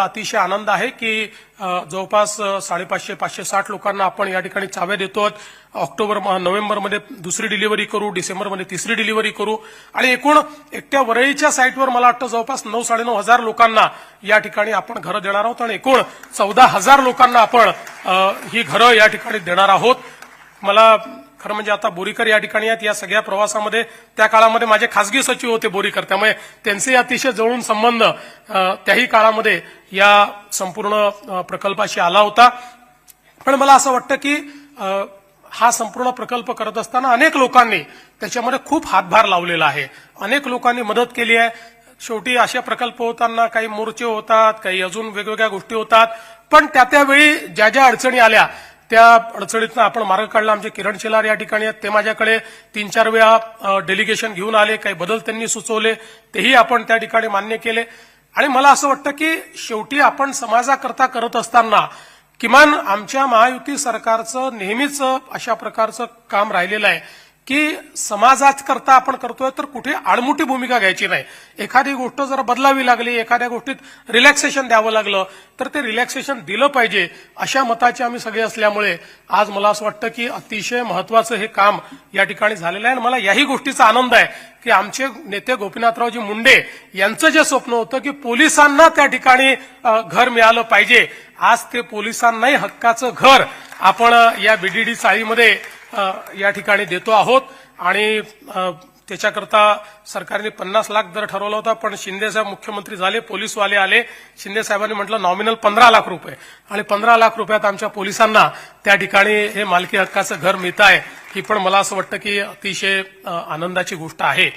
अतिशय आनंद आहे की जवळपास साडेपाचशे पाचशे साठ लोकांना आपण या ठिकाणी चाव्या देतो ऑक्टोबर नोव्हेंबरमध्ये दुसरी डिलिव्हरी करू डिसेंबरमध्ये तिसरी डिलिव्हरी करू. आणि एकूण एकट्या वरळीच्या साईटवर मला वाटतं जवळपास नऊ साडेनऊ हजार लोकांना या ठिकाणी आपण घरं देणार आहोत. आणि एकूण चौदा हजार लोकांना आपण ही घरं या ठिकाणी देणार आहोत. मला खरं म्हणजे आता बोरीकर या ठिकाणी आहेत या सगळ्या प्रवासामध्ये. त्या काळामध्ये माझे खासगी सचिव होते बोरीकर. त्यामुळे त्यांचे अतिशय जवळून संबंध त्याही काळामध्ये या संपूर्ण प्रकल्पाशी आला होता. पण मला असं वाटतं की हा संपूर्ण प्रकल्प करत असताना अनेक लोकांनी त्याच्यामध्ये खूप हातभार लावलेला आहे. अनेक लोकांनी मदत केली आहे. शेवटी असे प्रकल्प होताना काही मोर्चे होतात काही अजून वेगवेगळ्या गोष्टी होतात. पण त्या त्यावेळी ज्या ज्या अडचणी आल्या त्या अडचणीतनं आपण मार्ग काढला. आमचे किरण शेलार या ठिकाणी आहेत. ते माझ्याकडे तीन चार वेळा डेलिगेशन घेऊन आले. काही बदल त्यांनी सुचवले. तेही आपण त्या ठिकाणी मान्य केले. आणि मला असं वाटतं की शेवटी आपण समाजाकरता करत असताना किमान आमच्या महायुती सरकारचं नेहमीच अशा प्रकारचं काम राहिलेलं आहे. की समाजाकरता आपण करतोय तर कुठे आडमुठी भूमिका घ्यायची नाही. एखादी गोष्ट जर बदलावी लागली एखाद्या गोष्टीत रिलॅक्सेशन द्यावं लागलं तर ते रिलॅक्सेशन दिलं पाहिजे अशा मताचे आम्ही सगळे असल्यामुळे आज मला असं वाटतं की अतिशय महत्वाचं हे काम या ठिकाणी झालेलं आहे. आणि मला याही गोष्टीचा आनंद आहे की आमचे नेते गोपीनाथरावजी मुंडे यांचं जे स्वप्न होतं की पोलिसांना त्या ठिकाणी घर मिळालं पाहिजे. आज ते पोलिसांनाही हक्काचं घर आपण या बीडीडी चाळीमध्ये या ठिकाणी देतो आहोत. आणि त्याच्याकरता सरकारने पन्नास लाख दर ठरवला होता पण शिंदेसाहेब मुख्यमंत्री झाले पोलीसवाले आले. शिंदेसाहेबांनी म्हटलं नॉमिनल पंधरा लाख रुपये. आणि पंधरा लाख रुपयात आमच्या पोलिसांना त्या ठिकाणी हे मालकी हक्काचं घर मिळत आहे ही पण मला असं वाटतं की अतिशय आनंदाची गोष्ट आहे.